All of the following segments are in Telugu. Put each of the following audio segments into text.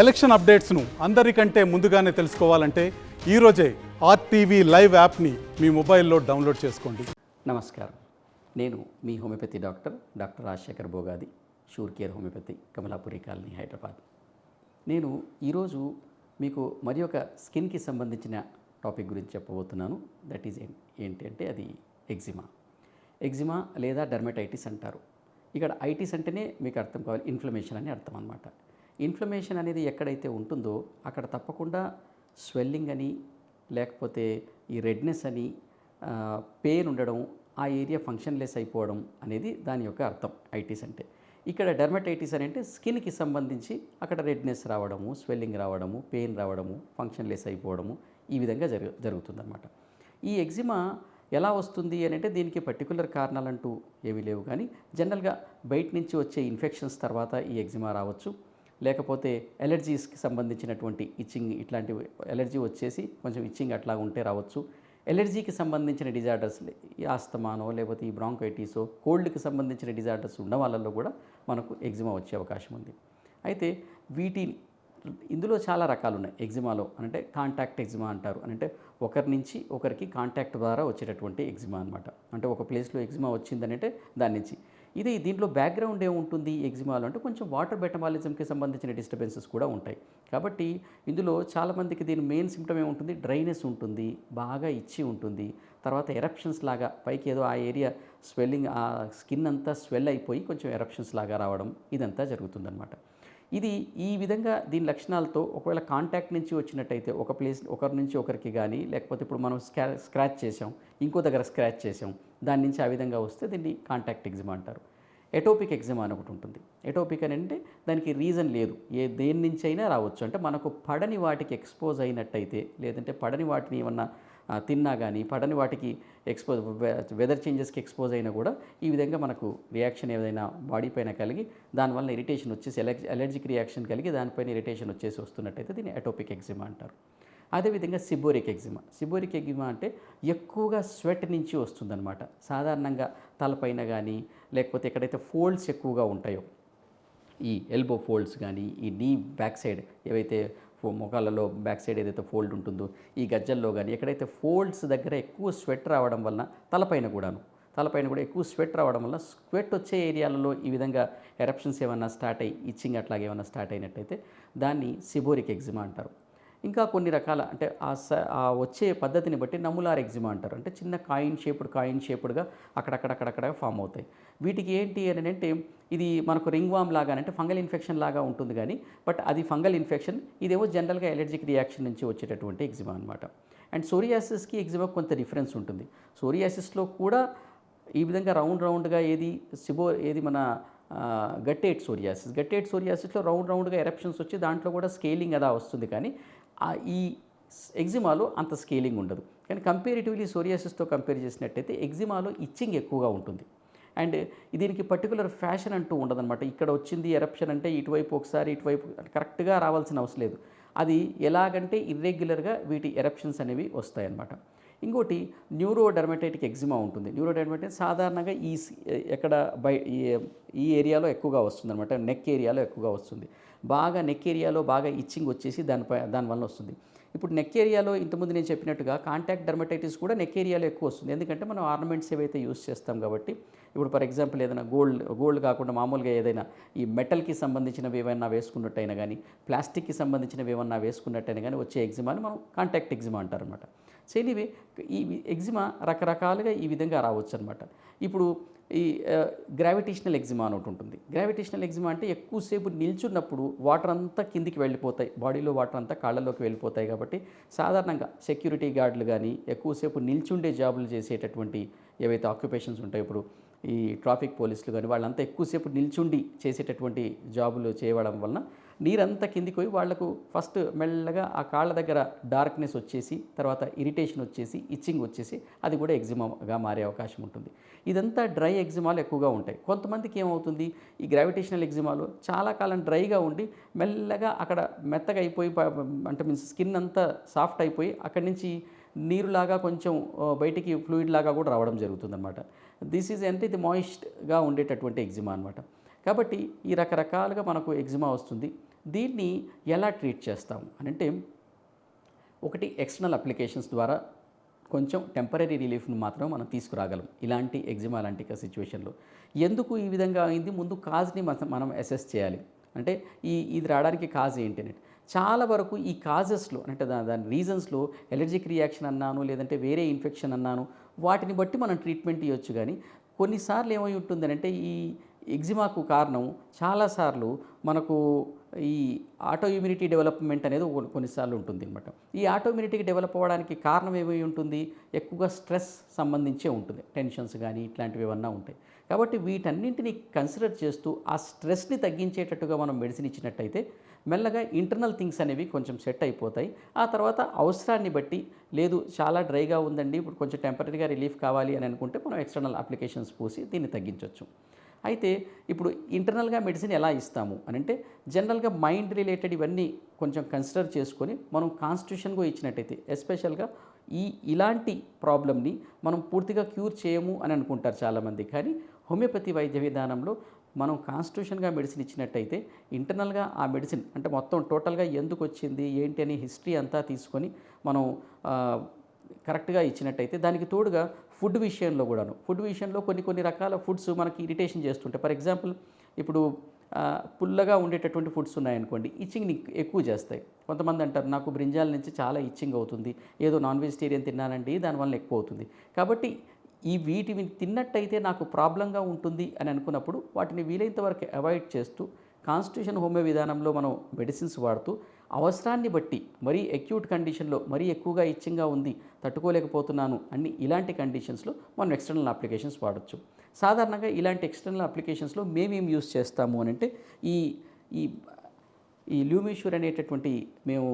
ఎలక్షన్ అప్డేట్స్ను అందరికంటే ముందుగానే తెలుసుకోవాలంటే ఈరోజే ఆర్టీవీ లైవ్ యాప్ని మీ మొబైల్లో డౌన్లోడ్ చేసుకోండి. నమస్కారం. నేను మీ homeopathy doctor doctor Rajasekhar Bogadi sure care homeopathy Kamalapuri colony Hyderabad. నేను ఈరోజు మీకు మరి ఒక స్కిన్కి సంబంధించిన టాపిక్ గురించి చెప్పబోతున్నాను. దట్ ఈజ్ ఏంటి అంటే అది ఎగ్జిమా. ఎగ్జిమా లేదా డర్మటైటిస్ అంటారు. ఇక్కడ ఐటిస్ అంటేనే మీకు అర్థం కావాలి ఇన్ఫ్లమేషన్ అని అర్థం అనమాట ఇన్ఫ్లమేషన్ అనేది ఎక్కడైతే ఉంటుందో అక్కడ తప్పకుండా స్వెల్లింగ్ అని లేకపోతే ఈ రెడ్నెస్ అని పెయిన్ ఉండడం ఆ ఏరియా ఫంక్షన్లెస్ అయిపోవడం అనేది దాని యొక్క అర్థం ఐటీస్ అంటే. ఇక్కడ డెర్మటైటిస్ అని అంటే స్కిన్కి సంబంధించి అక్కడ రెడ్నెస్ రావడము స్వెల్లింగ్ రావడము పెయిన్ రావడము ఫంక్షన్లెస్ అయిపోవడము ఈ విధంగా జరుగు జరుగుతుందన్నమాట. ఈ ఎగ్జిమా ఎలా వస్తుంది అని అంటే దీనికి పర్టికులర్ కారణాలంటూ ఏమీ లేవు కానీ జనరల్గా బయట నుంచి వచ్చే ఇన్ఫెక్షన్స్ తర్వాత ఈ ఎగ్జిమా రావచ్చు. లేకపోతే ఎలర్జీస్కి సంబంధించినటువంటి ఇచ్చింగ్ ఇట్లాంటి ఎలర్జీ వచ్చేసి కొంచెం ఇచ్చింగ్ అట్లా ఉంటే రావచ్చు. ఎలర్జీకి సంబంధించిన డిజార్డర్స్ ఈ ఆస్తమానో లేకపోతే ఈ బ్రాంకైటిసో కోల్డ్కి సంబంధించిన డిజార్డర్స్ ఉన్న వాళ్ళల్లో కూడా మనకు ఎగ్జిమా వచ్చే అవకాశం ఉంది. అయితే వీటి ఇందులో చాలా రకాలు ఉన్నాయి ఎగ్జిమాలో. అంటే కాంటాక్ట్ ఎగ్జిమా అంటారు. అంటే ఒకరి నుంచి ఒకరికి కాంటాక్ట్ ద్వారా వచ్చేటటువంటి ఎగ్జిమా అనమాట అంటే ఒక ప్లేస్లో ఎగ్జిమా వచ్చిందనంటే దాని నుంచి. ఇది దీంట్లో బ్యాక్గ్రౌండ్ ఏముంటుంది ఎగ్జిమాలో అంటే కొంచెం వాటర్ బెటమాలిజంకి సంబంధించిన డిస్టర్బెన్సెస్ కూడా ఉంటాయి. కాబట్టి ఇందులో చాలామందికి దీని మెయిన్ సిమ్టమ్ ఏముంటుంది డ్రైనెస్ ఉంటుంది బాగా ఇచ్చి ఉంటుంది. తర్వాత ఎరప్షన్స్ లాగా పైకి ఏదో ఆ ఏరియా స్వెల్లింగ్ ఆ స్కిన్ అంతా స్వెల్ అయిపోయి కొంచెం ఎరప్షన్స్ లాగా రావడం ఇదంతా జరుగుతుందన్నమాట. ఇది ఈ విధంగా దీని లక్షణాలతో ఒకవేళ కాంటాక్ట్ నుంచి వచ్చినట్టయితే ఒక ప్లేస్ ఒకరి నుంచి ఒకరికి కానీ లేకపోతే ఇప్పుడు మనం స్క్రా స్క్రాచ్ చేసాం ఇంకో దగ్గర స్క్రాచ్ చేసాం దాని నుంచి ఆ విధంగా వస్తే దీన్ని కాంటాక్ట్ ఎగ్జిమా అంటారు. ఎటోపిక్ ఎగ్జిమా అని ఒకటి ఉంటుంది. ఎటోపిక్ అని అంటే దానికి రీజన్ లేదు. ఏ దేని నుంచి అయినా రావచ్చు. అంటే మనకు పడని వాటికి ఎక్స్పోజ్ అయినట్టయితే లేదంటే పడని వాటిని ఏమన్నా తిన్నా కానీ పడని వాటికి ఎక్స్పోజ్ వెదర్ చేంజెస్కి ఎక్స్పోజ్ అయినా కూడా ఈ విధంగా మనకు రియాక్షన్ ఏదైనా బాడీ పైన కలిగి దానివల్ల ఇరిటేషన్ వచ్చేసి అలర్జిక్ రియాక్షన్ కలిగి దానిపైన ఇరిటేషన్ వచ్చేసి వస్తున్నట్టయితే దీన్ని అటోపిక్ ఎగ్జిమా అంటారు. అదేవిధంగా సిబోరిక్ ఎగ్జిమా సిబోరిక్ ఎగ్జిమా అంటే ఎక్కువగా స్వెట్ నుంచి వస్తుందన్నమాట. సాధారణంగా తలపైన కానీ లేకపోతే ఎక్కడైతే ఫోల్డ్స్ ఎక్కువగా ఉంటాయో ఈ ఎల్బో ఫోల్డ్స్ కానీ ఈ నీ బ్యాక్ సైడ్ ఏవైతే ముఖాలలో బ్యాక్ సైడ్ ఏదైతే ఫోల్డ్ ఉంటుందో ఈ గజ్జల్లో కానీ ఎక్కడైతే ఫోల్డ్స్ దగ్గర ఎక్కువ స్వెట్ రావడం వలన తలపైన కూడాను తలపైన కూడా ఎక్కువ స్వెట్ రావడం వల్ల స్వెట్ వచ్చే ఏరియాలలో ఈ విధంగా ఎరప్షన్స్ ఏమైనా స్టార్ట్ అయ్యి ఇచ్చింగ్ అట్లాగే ఏమైనా స్టార్ట్ అయినట్టయితే దాన్ని సిబోరిక్ ఎగ్జిమా అంటారు. ఇంకా కొన్ని రకాల అంటే ఆ స ఆ వచ్చే పద్ధతిని బట్టి నములార్ ఎగ్జిమా అంటారు. అంటే చిన్న కాయిన్ షేపుడ్ కాయిన్ షేపుడ్గా అక్కడక్కడక్కడక్కడ ఫామ్ అవుతాయి. వీటికి ఏంటి అని అంటే ఇది మనకు రింగ్ వామ్ లాగా అంటే ఫంగల్ ఇన్ఫెక్షన్ లాగా ఉంటుంది కానీ బట్ అది ఫంగల్ ఇన్ఫెక్షన్ ఇదేమో జనరల్గా ఎలర్జిక్ రియాక్షన్ నుంచి వచ్చేటటువంటి ఎగ్జిమా అనమాట అండ్ సోరియాసిస్కి ఎగ్జిమా కొంత డిఫరెన్స్ ఉంటుంది. సోరియాసిస్లో కూడా ఈ విధంగా రౌండ్ రౌండ్గా ఏది సిబో ఏది మన గట్టేట్ సోరియాసిస్. గట్టేట్ సోరియాసిస్లో రౌండ్ రౌండ్గా ఎరప్షన్స్ వచ్చి దాంట్లో కూడా స్కేలింగ్ అదా వస్తుంది కానీ ఈ ఎగ్జిమాలో అంత స్కేలింగ్ ఉండదు. కానీ కంపేరిటివ్లీ సోరియాసిస్తో కంపేర్ చేసినట్టయితే ఎగ్జిమాలో ఇచ్చింగ్ ఎక్కువగా ఉంటుంది. అండ్ దీనికి పర్టికులర్ ఫ్యాషన్ అంటూ ఉండదన్నమాట. ఇక్కడ వచ్చింది ఎరప్షన్ అంటే ఇటువైపు ఒకసారి ఇటువైపు కరెక్ట్గా రావాల్సిన అవసరం లేదు. అది ఎలాగంటే ఇర్రెగ్యులర్గా వీటి ఎరప్షన్స్ అనేవి వస్తాయన్నమాట. ఇంకోటి న్యూరోడర్మటైటిక్ ఎగ్జిమా ఉంటుంది. న్యూరోడర్మటైటిక్ సాధారణంగా ఈ సి- ఎక్కడ బై ఈ- ఈ ఏరియాలో ఎక్కువగా వస్తుంది అనమాట నెక్ ఏరియాలో ఎక్కువగా వస్తుంది. బాగా నెక్ ఏరియాలో బాగా ఇచ్చింగ్ వచ్చేసి దానిపై దానివల్ల వస్తుంది. ఇప్పుడు నెక్ ఏరియాలో ఇంతకుముందు నేను చెప్పినట్టుగా కాంటాక్ట్ డర్మటైటిస్ కూడా నెక్ ఏరియాలో ఎక్కువ వస్తుంది. ఎందుకంటే మనం ఆర్నమెంట్స్ ఏవైతే యూస్ చేస్తాం కాబట్టి ఇప్పుడు ఫర్ ఎగ్జాంపుల్ ఏదైనా గోల్డ్ గోల్డ్ కాకుండా మామూలుగా ఏదైనా ఈ మెటల్కి సంబంధించినవి ఏమైనా వేసుకున్నట్టయినా కానీ ప్లాస్టిక్కి సంబంధించినవి ఏమన్నా వేసుకున్నట్టయినా కానీ వచ్చే ఎగ్జిమాని మనం కాంటాక్ట్ ఎగ్జిమా అంటారనమాట సో ఎనీవే ఈ ఎగ్జిమా రకరకాలుగా ఈ విధంగా రావచ్చు అనమాట ఇప్పుడు ఈ గ్రావిటేషనల్ ఎగ్జిమా అని ఒకటి ఉంటుంది. గ్రావిటేషనల్ ఎగ్జిమా అంటే ఎక్కువసేపు నిల్చున్నప్పుడు వాటర్ అంతా కిందికి వెళ్ళిపోతాయి. బాడీలో వాటర్ అంతా కాళ్ళలోకి వెళ్ళిపోతాయి కాబట్టి సాధారణంగా సెక్యూరిటీ గార్డులు కానీ ఎక్కువసేపు నిల్చుండే జాబులు చేసేటటువంటి ఏవైతే ఆక్యుపేషన్స్ ఉంటాయో ఇప్పుడు ఈ ట్రాఫిక్ పోలీసులు కానీ వాళ్ళంతా ఎక్కువసేపు నిల్చుండి చేసేటటువంటి జాబులు చేయడం వలన నీరంతా కిందికి పోయి వాళ్ళకు ఫస్ట్ మెల్లగా ఆ కాళ్ళ దగ్గర డార్క్నెస్ వచ్చేసి తర్వాత ఇరిటేషన్ వచ్చేసి ఇచ్చింగ్ వచ్చేసి అది కూడా ఎగ్జిమాగా మారే అవకాశం ఉంటుంది. ఇదంతా డ్రై ఎగ్జిమాలు ఎక్కువగా ఉంటాయి. కొంతమందికి ఏమవుతుంది? ఈ గ్రావిటేషనల్ ఎగ్జిమాలు చాలా కాలం డ్రైగా ఉండి మెల్లగా అక్కడ మెత్తగా అయిపోయి అంటే మీన్స్ స్కిన్ అంతా సాఫ్ట్ అయిపోయి అక్కడి నుంచి నీరులాగా కొంచెం బయటికి ఫ్లూయిడ్ లాగా కూడా రావడం జరుగుతుందన్నమాట. దిస్ ఈజ్ అంటే ఇది మాయిస్ట్గా ఉండేటటువంటి ఎగ్జిమా అనమాట కాబట్టి ఈ రకరకాలుగా మనకు ఎగ్జిమా వస్తుంది. దీన్ని ఎలా ట్రీట్ చేస్తాం అని అంటే ఒకటి ఎక్స్టర్నల్ అప్లికేషన్స్ ద్వారా కొంచెం టెంపరీ రిలీఫ్ని మాత్రం మనం తీసుకురాగలం ఇలాంటి ఎగ్జిమా లాంటి సిచ్యువేషన్లో. ఎందుకు ఈ విధంగా అయింది? ముందు కాజ్ని మనం మనం అసెస్ చేయాలి. అంటే ఈ ఇది రావడానికి కాజ్ ఏంటి అనేది చాలా వరకు ఈ కాజెస్లో అంటే దా దాని రీజన్స్లో ఎలర్జిక్ రియాక్షన్ అన్నాను లేదంటే వేరే ఇన్ఫెక్షన్ అన్నాను వాటిని బట్టి మనం ట్రీట్మెంట్ ఇవ్వచ్చు కానీ కొన్నిసార్లు ఏమై ఉంటుందంటే ఈ ఎగ్జిమాకు కారణం చాలాసార్లు మనకు ఈ ఆటో ఇమ్యూనిటీ డెవలప్మెంట్ అనేది కొన్నిసార్లు ఉంటుంది అనమాట ఈ ఆటో ఇమ్యూనిటీకి డెవలప్ అవ్వడానికి కారణం ఏమై ఉంటుంది? ఎక్కువగా స్ట్రెస్ సంబంధించే ఉంటుంది. టెన్షన్స్ కానీ ఇట్లాంటివి ఏమన్నా ఉంటాయి. కాబట్టి వీటన్నింటినీ కన్సిడర్ చేస్తూ ఆ స్ట్రెస్ని తగ్గించేటట్టుగా మనం మెడిసిన్ ఇచ్చినట్టయితే మెల్లగా ఇంటర్నల్ థింగ్స్ అనేవి కొంచెం సెట్ అయిపోతాయి. ఆ తర్వాత అవసరాన్ని బట్టి లేదు చాలా డ్రైగా ఉందండి ఇప్పుడు కొంచెం టెంపరీగా రిలీఫ్ కావాలి అని అనుకుంటే మనం ఎక్స్టర్నల్ అప్లికేషన్స్ పూసి దీన్ని తగ్గించవచ్చు అయితే ఇప్పుడు ఇంటర్నల్గా మెడిసిన్ ఎలా ఇస్తాము అని అంటే జనరల్గా మైండ్ రిలేటెడ్ ఇవన్నీ కొంచెం కన్సిడర్ చేసుకొని మనం కాన్స్టిట్యూషన్గా ఇచ్చినట్టయితే ఎస్పెషల్గా ఈ ఇలాంటి ప్రాబ్లమ్ని మనం పూర్తిగా క్యూర్ చేయము అని అనుకుంటారు చాలామంది. కానీ హోమియోపతి వైద్య విధానంలో మనం కాన్స్టిట్యూషన్గా మెడిసిన్ ఇచ్చినట్టయితే ఇంటర్నల్గా ఆ మెడిసిన్ అంటే మొత్తం టోటల్గా ఎందుకు వచ్చింది ఏంటి అని హిస్టరీ అంతా తీసుకొని మనం కరెక్ట్గా ఇచ్చినట్టయితే దానికి తోడుగా ఫుడ్ విషయంలో కూడాను. ఫుడ్ విషయంలో కొన్ని కొన్ని రకాల ఫుడ్స్ మనకి ఇరిటేషన్ చేస్తుంటాయి. ఫర్ ఎగ్జాంపుల్ ఇప్పుడు పుల్లగా ఉండేటటువంటి ఫుడ్స్ ఉన్నాయనుకోండి ఇచ్చింగ్ని ఎక్కువ చేస్తాయి. కొంతమంది అంటారు నాకు బ్రింజాల నుంచి చాలా ఇచ్చింగ్ అవుతుంది. ఏదో నాన్ వెజిటేరియన్ తిన్నానండి దానివల్ల ఎక్కువ అవుతుంది. కాబట్టి ఈ వీటిని తిన్నట్టయితే నాకు ప్రాబ్లంగా ఉంటుంది అని అనుకున్నప్పుడు వాటిని వీలైనంత వరకు అవాయిడ్ చేస్తూ కాన్స్టిట్యూషన్ హోమియో విధానంలో మనం మెడిసిన్స్ వాడుతూ అవసరాన్ని బట్టి మరీ అక్యూట్ కండిషన్లో మరీ ఎక్కువగా ఇచ్చింగా ఉంది తట్టుకోలేకపోతున్నాను అన్ని ఇలాంటి కండిషన్స్లో మనం ఎక్స్టర్నల్ అప్లికేషన్స్ వాడచ్చు. సాధారణంగా ఇలాంటి ఎక్స్టర్నల్ అప్లికేషన్స్లో మేమేం యూస్ చేస్తాము అని అంటే ఈ ఈ ఈ ల్యూమిష్యూర్ అనేటటువంటి మేము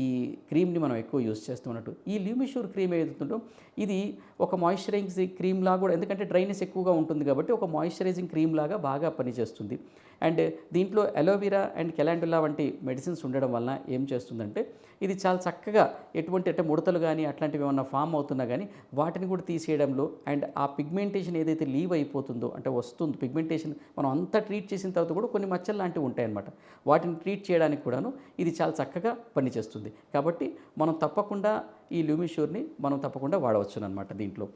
ఈ క్రీమ్ని మనం ఎక్కువ యూజ్ చేస్తున్నట్టు ఈ ల్యూమిష్యూర్ క్రీమ్ ఏదైతుందో ఇది ఒక మాయిశ్చరైజింగ్ క్రీమ్ లాగా కూడా ఎందుకంటే డ్రైనెస్ ఎక్కువగా ఉంటుంది కాబట్టి ఒక మాయిశ్చరైజింగ్ క్రీమ్ లాగా బాగా పనిచేస్తుంది. అండ్ దీంట్లో అలోవెరా అండ్ కెలాండులా వంటి మెడిసిన్స్ ఉండడం వలన ఏం చేస్తుందంటే ఇది చాలా చక్కగా ఎటువంటి అంటే ముడతలు కానీ అట్లాంటివి ఏమన్నా ఫామ్ అవుతున్నా కానీ వాటిని కూడా తీసేయడంలో అండ్ ఆ పిగ్మెంటేషన్ ఏదైతే లీవ్ అయిపోతుందో అంటే వస్తుంది పిగ్మెంటేషన్ మనం అంతా ట్రీట్ చేసిన తర్వాత కూడా కొన్ని మచ్చలు లాంటివి ఉంటాయన్నమాట. వాటిని ట్రీట్ చేయడానికి కూడాను ఇది చాలా చక్కగా పనిచేస్తుంది. కాబట్టి మనం తప్పకుండా ఈ ల్యూమిష్యూర్ని మనం తప్పకుండా వాడవచ్చు అనమాట దీంట్లో.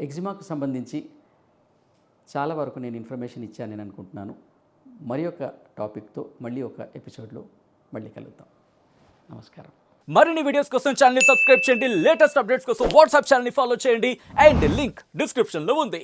ఎగ్జిమాకు సంబంధించి చాలా వరకు నేను ఇన్ఫర్మేషన్ ఇచ్చాను నేను అనుకుంటున్నాను. మరి ఒక టాపిక్తో మళ్ళీ ఒక ఎపిసోడ్లో మళ్ళీ కలుద్దాం. నమస్కారం. మరిన్ని వీడియోస్ కోసం ఛానల్ సబ్స్క్రైబ్ చేయండి. లేటెస్ట్ అప్డేట్స్ కోసం వాట్సాప్ ఛానల్ని ఫాలో చేయండి. అండ్ లింక్ డిస్క్రిప్షన్లో ఉంది.